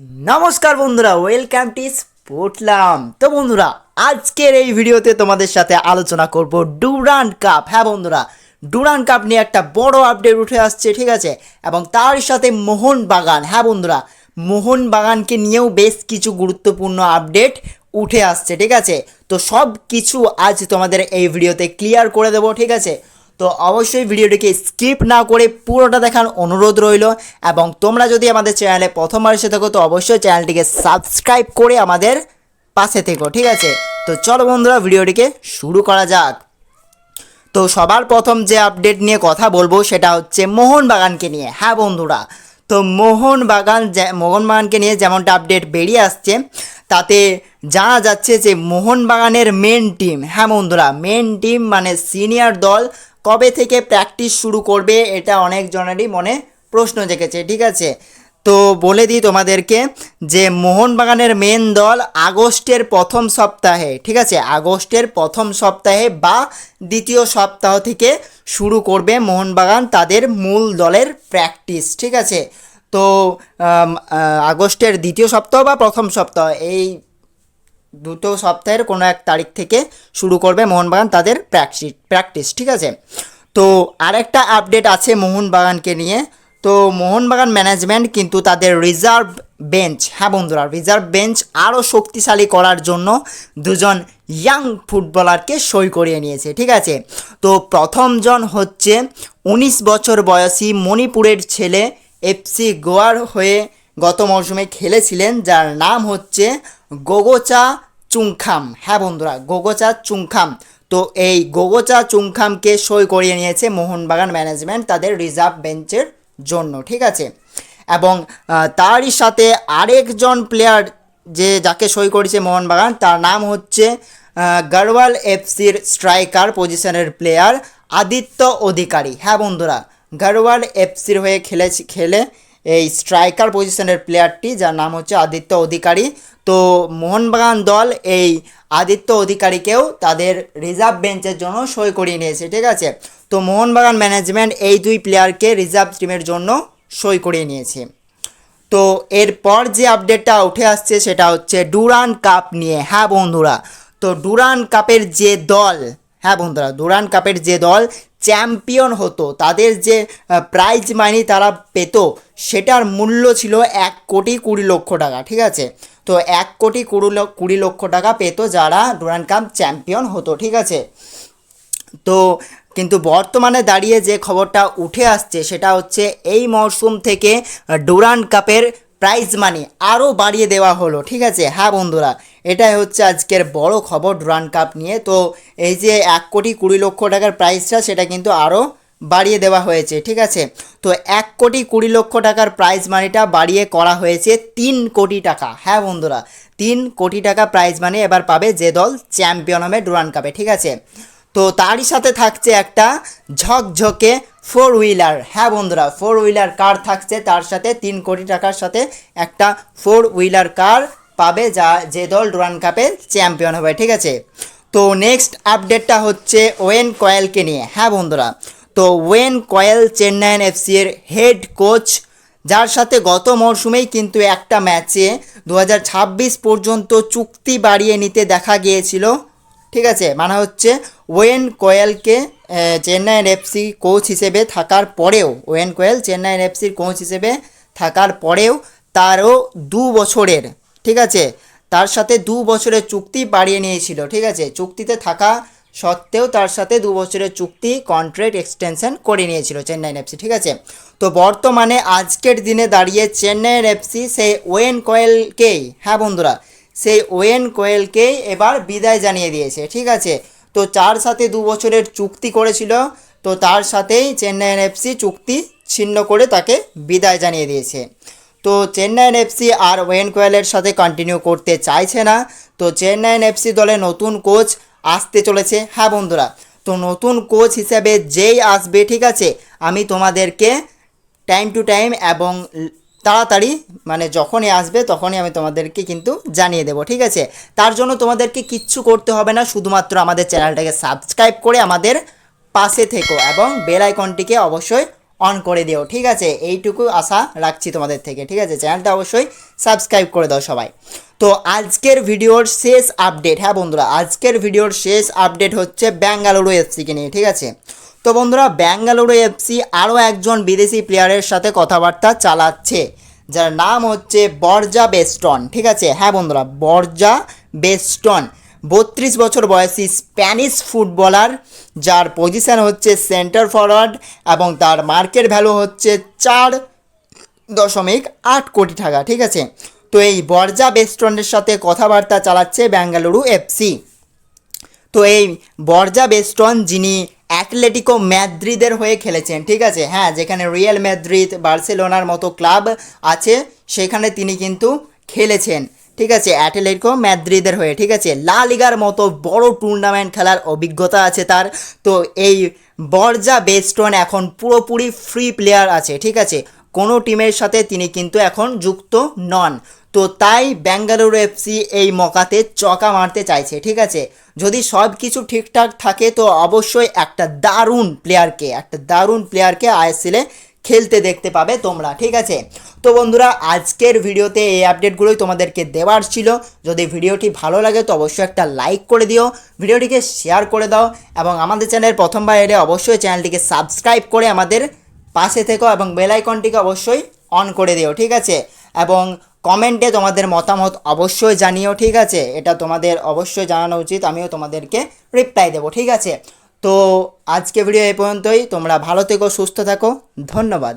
নমস্কার বন্ধুরা welcome to স্পোর্টলাম তো বন্ধুরা, আজকের এই ভিডিওতে তোমাদের সাথে আলোচনা করব ডুরান্ড কাপ হ্যাঁ বন্ধুরা ডুরান্ড কাপ নিয়ে একটা বড় আপডেট উঠে আসছে, ঠিক আছে? এবং তার সাথে মোহন বাগান। হ্যাঁ বন্ধুরা, মোহন বাগানকে নিয়েও বেশ কিছু গুরুত্বপূর্ণ আপডেট উঠে আসছে, ঠিক আছে? তো সব কিছু আজ তোমাদের এই ভিডিওতে ক্লিয়ার করে দেবো, ঠিক আছে? তো অবশ্যই ভিডিওটিকে স্কিপ না করে পুরোটা দেখার অনুরোধ রইল এবং তোমরা যদি আমাদের চ্যানেলে প্রথমবার এসে থাকো, তো অবশ্যই চ্যানেলটিকে সাবস্ক্রাইব করে আমাদের পাশে থেকো, ঠিক আছে? তো চলো বন্ধুরা, ভিডিওটিকে শুরু করা যাক। তো সবার প্রথম যে আপডেট নিয়ে কথা বলব, সেটা হচ্ছে মোহনবাগানকে নিয়ে। হ্যাঁ বন্ধুরা, তো মোহনবাগান মোহনবাগানকে নিয়ে যেমনটা আপডেট বেরিয়ে আসছে, তাতে জানা যাচ্ছে যে মোহনবাগানের মেন টিম হ্যাঁ বন্ধুরা মেন টিম মানে সিনিয়র দল কবে থেকে প্র্যাকটিস শুরু করবে এটা অনেকজনেরই মনে প্রশ্ন জেগেছে, ঠিক আছে? তো বলে দিই তোমাদেরকে যে মোহনবাগানের মেন দল আগস্টের প্রথম সপ্তাহে, ঠিক আছে? আগস্টের প্রথম সপ্তাহে বা দ্বিতীয় সপ্তাহ থেকে শুরু করবে মোহনবাগান তাদের মূল দলের প্র্যাকটিস ঠিক আছে? তো আগস্টের দ্বিতীয় সপ্তাহ বা প্রথম সপ্তাহ, এই দুটো সপ্তাহের কোনো এক তারিখ থেকে শুরু করবে মোহনবাগান তাদের প্র্যাকটিস প্র্যাকটিস, ঠিক আছে? তো আরেকটা আপডেট আছে মোহনবাগানকে নিয়ে। তো মোহনবাগান ম্যানেজমেন্ট কিন্তু তাদের রিজার্ভ বেঞ্চ হ্যাঁ বন্ধুরা, রিজার্ভ বেঞ্চ আরও শক্তিশালী করার জন্য দুজন ইয়াং ফুটবলারকে সই করিয়ে নিয়েছে, ঠিক আছে? তো প্রথমজন হচ্ছে উনিশ বছর বয়সী মণিপুরের ছেলে এফসি গোয়ার হয়ে গত মরশুমে খেলেছিলেন, যার নাম হচ্ছে গোগোচা চুংখাম। হ্যাঁ বন্ধুরা, গোগোচা চুংখাম। তো এই গোগোচা চুংখামকে সই করিয়ে নিয়েছে মোহনবাগান ম্যানেজমেন্ট তাদের রিজার্ভ বেঞ্চের জন্য, ঠিক আছে? এবং তারই সাথে আরেকজন প্লেয়ার যে, যাকে সই করেছে মোহনবাগান, তার নাম হচ্ছে গারওয়াল এফসির স্ট্রাইকার পজিশনের প্লেয়ার আদিত্য অধিকারী। হ্যাঁ বন্ধুরা গারওয়াল এফসির হয়ে খেলে খেলে এই স্ট্রাইকার পজিশনের প্লেয়ারটি যার নাম হচ্ছে আদিত্য অধিকারী। তো মোহনবাগান দল এই আদিত্য অধিকারীকেও তাদের রিজার্ভ বেঞ্চের জন্য সই করিয়ে নিয়েছে, ঠিক আছে? তো মোহনবাগান ম্যানেজমেন্ট এই দুই প্লেয়ারকে রিজার্ভ টিমের জন্য সই করিয়ে নিয়েছে। তো এরপর যে আপডেটটা উঠে আসছে, সেটা হচ্ছে ডুরান কাপ নিয়ে। হ্যাঁ বন্ধুরা, তো ডুরান কাপের যে দল হ্যাঁ বন্ধুরা, ডুরান কাপের যে দল চ্যাম্পিয়ন হতো। তাদের যে প্রাইজ মানি তারা পেত, সেটার মূল্য ছিল এক কোটি কুড়ি লক্ষ টাকা, ঠিক আছে? তো এক কোটি কুড়ি কুড়ি লক্ষ টাকা পেত যারা ডুরান কাপ চ্যাম্পিয়ন হতো, ঠিক আছে? তো কিন্তু বর্তমানে দাঁড়িয়ে যে খবরটা উঠে আসছে, সেটা হচ্ছে এই মরশুম থেকে ডুরান্ড কাপের প্রাইজ মানি আরও বাড়িয়ে দেওয়া হলো, ঠিক আছে? হ্যাঁ বন্ধুরা, এটাই হচ্ছে আজকের বড় খবর ডুরান্ড কাপ নিয়ে। তো এই যে এক কোটি কুড়ি লক্ষ টাকার প্রাইসটা সেটা কিন্তু আরও বাড়িয়ে দেওয়া হয়েছে, ঠিক আছে? তো এক কোটি কুড়ি লক্ষ টাকার প্রাইজ মানিটা বাড়িয়ে করা হয়েছে তিন কোটি টাকা। হ্যাঁ বন্ধুরা, তিন কোটি টাকা প্রাইজ মানি এবার পাবে যে দল চ্যাম্পিয়ন হবে ডুরান্ড কাপে ঠিক আছে? তো তারই সাথে থাকছে একটা ঝকঝকে ফোর হুইলার। হ্যাঁ বন্ধুরা, ফোর হুইলার কার থাকছে? তার সাথে তিন কোটি টাকার সাথে একটা ফোর হুইলার কার পাবে যা যে দল ডুরান কাপে চ্যাম্পিয়ন হবে, ঠিক আছে? তো নেক্সট আপডেটটা হচ্ছে ওয়েন কয়েলকে নিয়ে। হ্যাঁ বন্ধুরা, তো ওয়েন কয়েল চেন্নাইন এফসি এর হেড কোচ যার সাথে গত মরশুমেই কিন্তু একটা ম্যাচে দু হাজার ছাব্বিশ পর্যন্ত চুক্তি বাড়িয়ে নিতে দেখা গিয়েছিল, ঠিক আছে? মানে হচ্ছে ওয়েন কোয়েলকে চেন্নাইয়ের এফসি কোচ হিসেবে থাকার পরেও, ওয়েন কোয়েল চেন্নাইয়ের এফসির কোচ হিসেবে থাকার পরেও তারও দু বছরের, ঠিক আছে? তার সাথে দু বছরের চুক্তি বাড়িয়ে নিয়েছিল, ঠিক আছে? চুক্তিতে থাকা সত্ত্বেও তার সাথে দু বছরের চুক্তি কন্ট্রাক্ট এক্সটেনশন করে নিয়েছিল চেন্নাইন এফসি, ঠিক আছে? তো বর্তমানে আজকের দিনে দাঁড়িয়ে চেন্নাইয়ের এফসি, সেই ওয়েন কোয়েলকেই হ্যাঁ বন্ধুরা? সেই ওয়েন কোয়েলকেই এবার বিদায় জানিয়ে দিয়েছে, ঠিক আছে? তো চার সাথে দু বছরের চুক্তি করেছিল। তো তার সাথেই চেন্নাইয়ের এফসি চুক্তি ছিন্ন করে তাকে বিদায় জানিয়ে দিয়েছে। তো চেন্নাইন এফসি আর ওয়েন কোয়েলের সাথে কন্টিনিউ করতে চাইছে না। তো চেন্নাইন এফসি দলে নতুন কোচ আসতে চলেছে। হ্যাঁ বন্ধুরা, তো নতুন কোচ হিসেবে যেই আসবে, ঠিক আছে, আমি তোমাদেরকে টাইম টু টাইম এবং তাড়াতাড়ি মানে যখনই আসবে তখনই আমি তোমাদেরকে কিন্তু জানিয়ে দেবো, ঠিক আছে? তার জন্য তোমাদেরকে কিচ্ছু করতে হবে না, শুধুমাত্র আমাদের চ্যানেলটাকে সাবস্ক্রাইব করে আমাদের পাশে থেকো এবং বেল আইকনটিকে অবশ্যই অন করে দিও, ঠিক আছে? এইটুকু আশা রাখছি তোমাদের থেকে, ঠিক আছে? চ্যানেলটা অবশ্যই সাবস্ক্রাইব করে দাও সবাই। তো আজকের ভিডিওর শেষ আপডেট হ্যাঁ বন্ধুরা, আজকের ভিডিওর শেষ আপডেট হচ্ছে ব্যাঙ্গালুরু এফসিকে নিয়ে, ঠিক আছে? তো বন্ধুরা, ব্যাঙ্গালুরু এফসি আরও একজন বিদেশি প্লেয়ারের সাথে কথাবার্তা চালাচ্ছে, যার নাম হচ্ছে বর্জা বেস্টন, ঠিক আছে? হ্যাঁ বন্ধুরা, বর্জা বেস্টন, বত্রিশ বছর বয়সী স্প্যানিশ ফুটবলার, যার পজিশন হচ্ছে সেন্টার ফরওয়ার্ড এবং তার মার্কেট ভ্যালু হচ্ছে চার দশমিক আট কোটি টাকা, ঠিক আছে? তো এই বর্জা বেস্টনের সাথে কথাবার্তা চালাচ্ছে বেঙ্গালুরু এফসি তো এই বর্জা বেস্টন, যিনি অ্যাটলেটিকো ম্যাদ্রিদের হয়ে খেলেছেন, ঠিক আছে? হ্যাঁ যেখানে রিয়েল ম্যাদ্রিদ, বার্সেলোনার মতো ক্লাব আছে, সেখানে তিনি কিন্তু খেলেছেন, ঠিক আছে? অ্যাটলেটিকো ম্যাদ্রিদের হয়ে, ঠিক আছে? লা লিগার মতো বড় টুর্নামেন্ট খেলার অভিজ্ঞতা আছে তার। তো এই বর্জা বেস্টন এখন পুরোপুরি ফ্রি প্লেয়ার আছে, ঠিক আছে? কোনো টিমের সাথে তিনি কিন্তু এখন যুক্ত নন। তো তাই বেঙ্গালুরু এফসি এই মকাতে চকা মারতে চাইছে, ঠিক আছে? যদি সব কিছু ঠিকঠাক থাকে তো অবশ্যই একটা দারুণ প্লেয়ারকে একটা দারুণ প্লেয়ারকে আইএসএলে খেলতে দেখতে পাবে তোমরা, ঠিক আছে? তো বন্ধুরা, আজকের ভিডিওতে এই আপডেটগুলোই তোমাদেরকে দেওয়ার ছিল। যদি ভিডিওটি ভালো লাগে তো অবশ্যই একটা লাইক করে দিও, ভিডিওটিকে শেয়ার করে দাও এবং আমাদের চ্যানেল প্রথমবার এলে অবশ্যই চ্যানেলটিকে সাবস্ক্রাইব করে আমাদের পাশে থেকো এবং বেল আইকনটিকে অবশ্যই অন করে দিও, ঠিক আছে? এবং কমেন্টে তোমাদের মতামত অবশ্যই জানিও, ঠিক আছে? এটা তোমাদের অবশ্যই জানানো উচিত, আমিও তোমাদেরকে রিপ্লাই দেবো, ঠিক আছে? তো আজকে ভিডিও এই পর্যন্তই। তোমরা ভালো থেকো, সুস্থ থাকো। ধন্যবাদ।